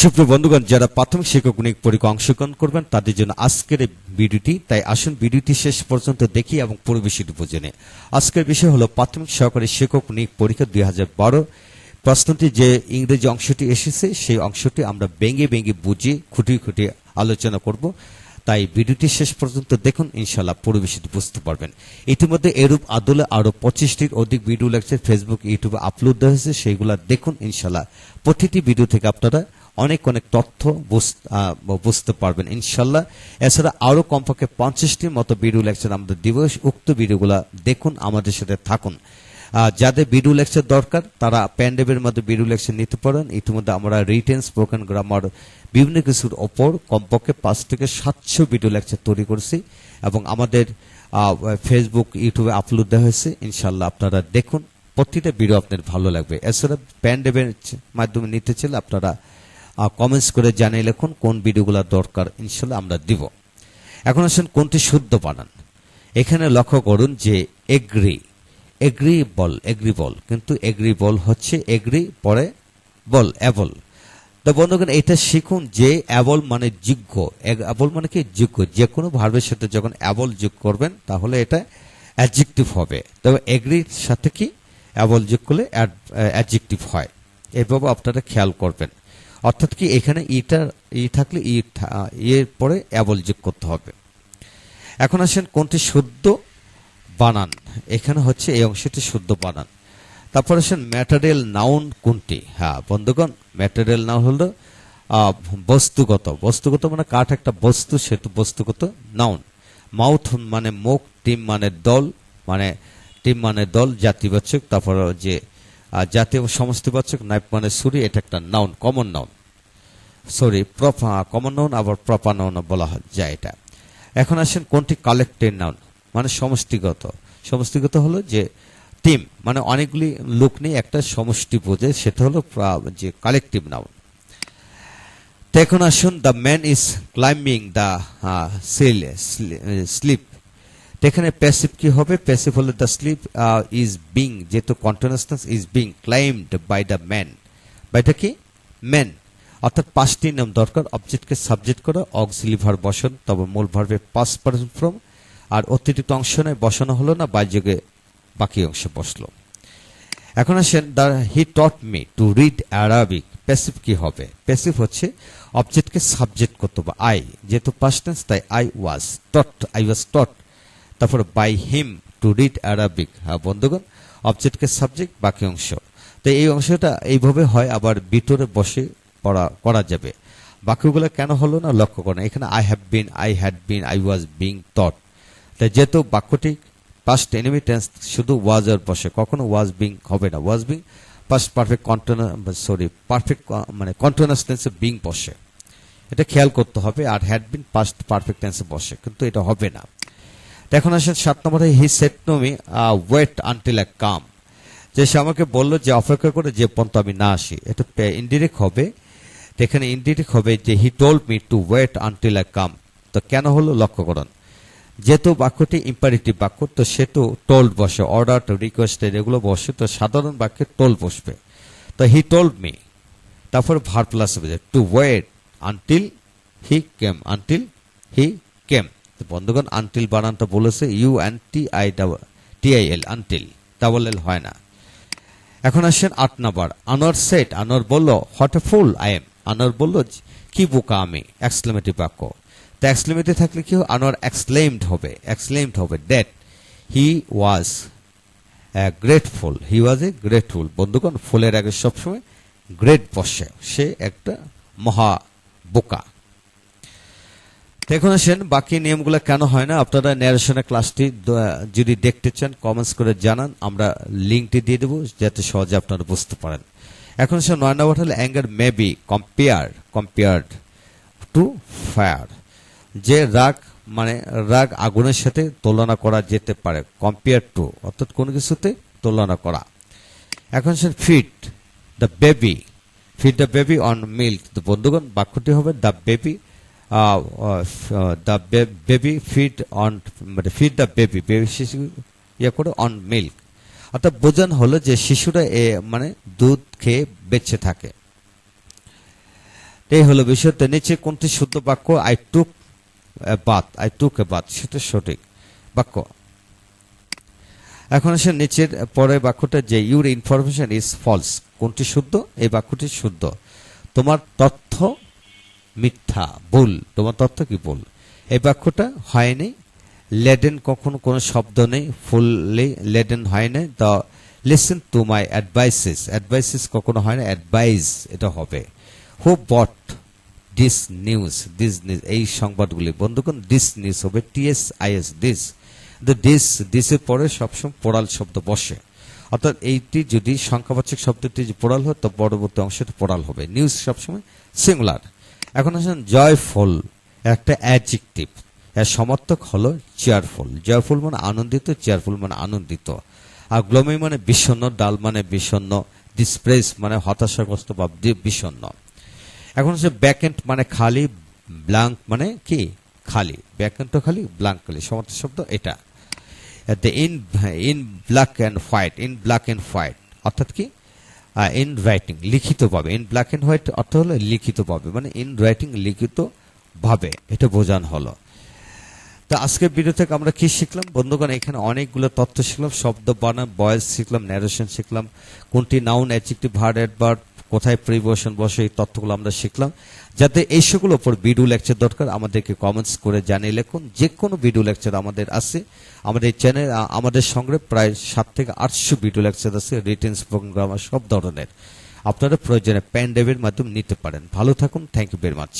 সুপ্রিয় বন্ধুগণ, যারা প্রাথমিক শিক্ষক নিয়োগ পরীক্ষা অংশগ্রহণ করবেন, তাদের জন্য আজকের ভিডিওটি। তাই আসুন ভিডিওটি শেষ পর্যন্ত দেখি এবং পরিবেশিত বুঝে আজকের বিষয় হলো প্রাথমিক সহকারী শিক্ষক নিয়োগ পরীক্ষা দুই হাজার বারো। প্রশ্নটি যে ইংরেজি অংশটি এসেছে, সেই অংশটি আমরা ভেঙে ভেঙে বুঝে, খুঁটিয়ে খুঁটিয়ে আলোচনা করব। তাই ভিডিওটি শেষ পর্যন্ত দেখুন ইনশাল্লাহ পরিবেশিত বুঝতে পারবেন। ইতিমধ্যে এরূপ আদলে আরও পঁচিশটির অধিক ভিডিও লেকচার ফেসবুক ইউটিউবে আপলোড দেওয়া হয়েছে, সেইগুলা দেখুন ইনশাল্লাহ প্রতিটি ভিডিও থেকে আপনারা অনেক অনেক তথ্য বুঝ- বুঝতে পারবেন, ইনশাল্লাহ। এছাড়া আরও কমপক্ষে পঞ্চাশটির মতো ভিডিও লেকচার আমাদের দিব। উক্ত ভিডিওগুলা দেখুন, আমাদের সাথে থাকুন। যাদের ভিডিও লেকচার দরকার, তারা প্যান্ডেবের মধ্যে ভিডিও লেকচার নিতে পারেন। ইতিমধ্যে আমরা রিটেন স্পোকেন গ্রামার বিভিন্ন কিছুর ওপর কমপক্ষে পাঁচ থেকে সাতশো ভিডিও লেকচার তৈরি করেছি এবং আমাদের ফেসবুক ইউটিউবে আপলোড দেওয়া হয়েছে। ইনশাল্লাহ আপনারা দেখুন, প্রতিটা ভিডিও আপনার ভালো লাগবে। এছাড়া প্যান্ডেবের মাধ্যমে নিতে চাইলে আপনারা কমেন্টস করে জানিয়ে লিখুন কোন ভিডিওগুলো দরকার ইনশাল্লাহ আমরা দিব। এখন আসেন কোনটি শুদ্ধ বানান। এখানে লক্ষ্য করুন যে এগ্রি এগ্রি বল এগ্রি বল, কিন্তু এগ্রি বল হচ্ছে এগ্রি, পরে বল, অ্যাবল। তো বন্ধুগণ, এটা শিখুন যে অ্যাবল মানে যোগ্য। অ্যাবল মানে কি? যোগ্য। যে কোনো ভার্বের সাথে যখন অ্যাবল যোগ করবেন, তাহলে এটা অ্যাডজেক্টিভ হবে। তবে এগ্রির সাথে কি? অ্যাবল যোগ করলে অ্যাডজেক্টিভ হয়। এভাবে আপনারা খেয়াল করবেন। অর্থাৎ কি এখানে ইটা, ই থাকলে ই এর পরে অ্যাবল যোগ করতে হবে। এখন আসেন কোনটি শুদ্ধ বানান? এখানে হচ্ছে এই অংশটি শুদ্ধ বানান। তারপর আসেন ম্যাটারিয়াল নাউন কোনটি? হ্যাঁ বন্ধুগণ, ম্যাটারিয়াল নাউন হলো বস্তুগত। বস্তুগত মানে কাঠ একটা বস্তু সেতু বস্তুগত নাউন। মাউথ মানে মুখ, টিম মানে দল মানে টিম মানে দল, জাতিবাচক, তারপর যে আহ, জাতীয় সমষ্টিবাচক নাইপ মানে সুরি এটা একটা noun common noun sorry common noun আবার প্রপার নাউন বলা যায় এটা। এখন আসেন কোনটি কালেক্টেড নাউন মানে সমষ্টিগত। সমষ্টিগত হলো যে টিম মানে অনেকগুলি লোক নিয়ে একটা সমষ্টি বোঝে সেটা হলো যে কালেকটিভ নাউন তো এখন আসুন the man is climbing the seal slip এখানে প্যাসিভ কি হবে? প্যাসিভ হলো দ্য স্লিপ ইজ বিং যেহেতু continuousness is being climbed by the man by বাইটা কি? ম্যান অর্থাৎ পাঁচটি নাম দরকার অবজেক্টকে সাবজেক্ট করা অক্সিলি ভার বসন, তবে মূল ভার্বে পাস পার্সন ফ্রম আর অতিরিক্ত অংশ নয়, বসানো হলো না বাইযোগে বাকি অংশ বসল। এখন আসেন the he taught me to read Arabic passive কি হবে? প্যাসিভ হচ্ছে অবজেক্টকে সাবজেক্ট করতে হবে আই যেহেতু পাস্ট টেন্স তাই I was taught I was taught তারপর by him to read Arabic হ্যাঁ বন্ধুগণ অবজেক্টকে সাবজেক্ট বাকি অংশ। তো এই অংশটা এইভাবে হয়, আবার ভিতরে বসে পড়া, করা যাবে। বাক্যগুলো কেন হলো না, লক্ষ্য করেন। এখানে I have been I had been I was being taught তাই যেহেতু বাক্যটি পাস্ট এনিমি টেন্স শুধু ওয়াজ এর বসে, কখনো ওয়াজ বিং হবে না। Was being past perfect continue sorry perfect মানে কন্টিনিউয়াস টেন্সে বিং বসে। এটা খেয়াল করতে হবে, আর হ্যাড বিন পাস্ট পারফেক্ট টেন্সে বসে, কিন্তু এটা হবে না। এখন আসেন সাত নম্বরে he said no me wait until a come যে সে আমাকে বলল যে, অপেক্ষা করে যে পর্যন্ত আমি না আসি। এটা ইনডিরেক্ট হবে। এখানে ইনডিরেক্ট হবে যে he told me to wait until I come তো কেন হলো? লক্ষ্য করুন। যেহেতু বাক্যটি ইম্পারেটিভ বাক্য, তো সে তো টোল্ড বসে অর্ডার টু রিকোয়েস্টেড এগুলো বসে, তো সাধারণ বাক্যে টোল বসবে। তো হি টোল্ড মি তারপর ভার plus two wait until he came until he came বন্ধুগণ আনটিল বানানটা বলেছে U N T I T I L until double L হয় না। এখন আসেন আট নাম্বার। আনোয়ার সেট, আনোয়ার বলল what a fool I am Anwar বলল, কি বোকা আমি? এক্সক্লেমেটিভ বাক্য। তো এক্সক্লেমেটিভ থাকলে কি আনোয়ার এক্সক্লেমড হবে এক্সক্লেমড হবে that he was grateful he was a grateful বন্ধুগণ ফুলের আগে সবসময় গ্রেট বসে। সে একটা মহা বোকা। এখন আসেন, বাকি নিয়মগুলো কেন হয় না? আপনারা ন্যারেশনের ক্লাসটি যদি দেখতে চান কমেন্টস করে জানান, আমরা লিঙ্কটি দিয়ে দেবো, যাতে সহজে আপনারা বুঝতে পারেন। এখন সে নয় নম্বর হলো anger may be compare compared to fire যে রাগ মানে রাগ আগুনের সাথে তুলনা করা যেতে পারে কম্পেয়ার টু অর্থাৎ কোনো কিছুতে তুলনা করা। এখন সে feed the baby feed the baby on milk বন্ধুগণ, বাক্যটি হবে the baby the baby feed on মানে ফিড বেবি শিশু ইয়ে করে অন মিল্ক অর্থাৎ বোঝানো হলো যে শিশুরা এ মানে দুধ খেয়ে বেঁচে থাকে। এই হলো বিষয় নিচে কোনটি শুদ্ধ বাক্য? I took Baat I took এ বাত সেটা সঠিক বাক্য। এখন আসে নিচের পরের বাক্যটা যে ইউর ইনফরমেশন ইজ ফলস কোনটি শুদ্ধ? এই বাক্যটি শুদ্ধ। তোমার তথ্য মিথ্যা, ভুল। তোমার তথ্য কি ভুল? এই বাক্যটা হয়নি। লেডেন কখনো কোনো শব্দ নেই, ফুললি লেডেন হয় না the listen to my advices. Advices কখনো হয় না, অ্যাডভাইস এটা হবে। Who bought this news this news, এই সংবাদগুলি। বন্ধুগণ, দিস নিউজ হবে টিএস আইএস দিস। ডিস ডিসের পরে সবসময় পোড়াল শব্দ বসে। অর্থাৎ এইটি যদি সংখ্যাবাচক শব্দটি পোড়াল হয়, তো পরবর্তী অংশটি পোড়াল হবে। নিউজ সবসময় সিঙ্গুলার। এখন আসেন জয়ফুল, একটা অ্যাডজেক্টিভ এর সমর্থক হলো চেয়ারফুল জয়ফুল মানে আনন্দিত চেয়ারফুল মানে আনন্দিত। আর গ্লোমি মানে বিষণ্ণ ডাল মানে বিষণ্ণ ডিসপ্রেস মানে হতাশাগ্রস্ত বা বিষণ্ণ। এখন হচ্ছে ব্যাকেন্ট মানে খালি ব্লাঙ্ক মানে কি? খালি। ব্যাকেন্ট খালি ব্লাঙ্ক খালি। সমর্থ শব্দ এটা। The in in black and white in black and white অর্থাৎ কি? ইন রাইটিং লিখিত লিখিতভাবে ইন ব্ল্যাক অ্যান্ড হোয়াইট অর্থ হলো লিখিত লিখিতভাবে মানে ইন রাইটিং লিখিত ভাবে এটা বোঝানো হলো। তো আজকের ভিডিও থেকে আমরা কি শিখলাম? বন্ধুগণ, এখানে অনেকগুলো তথ্য শিখলাম, শব্দ বানান, বয়স শিখলাম ন্যারেশন শিখলাম, কোনটি নাউন অ্যাডজেক্টিভ ভার্ড অ্যাডভার্ব কোথায় প্রিপারেশন বসে এই তথ্যগুলো আমরা শিখলাম। যাতে এই সবগুলোর উপর ভিডিও লেকচার দরকার, আমাদেরকে কমেন্টস করে জানিয়ে লিখুন। যে কোনো ভিডিও লেকচার আমাদের আছে। আমাদের চ্যানেল আমাদের সঙ্গে প্রায় সাত থেকে আটশো ভিডিও লেকচার আছে রিটেন্স প্রোগ্রাম সব ধরনের। আপনারা প্রয়োজনে প্যান্ডেভের মাধ্যমে নিতে পারেন। ভালো থাকুন থ্যাংক ইউ ভেরি মাচ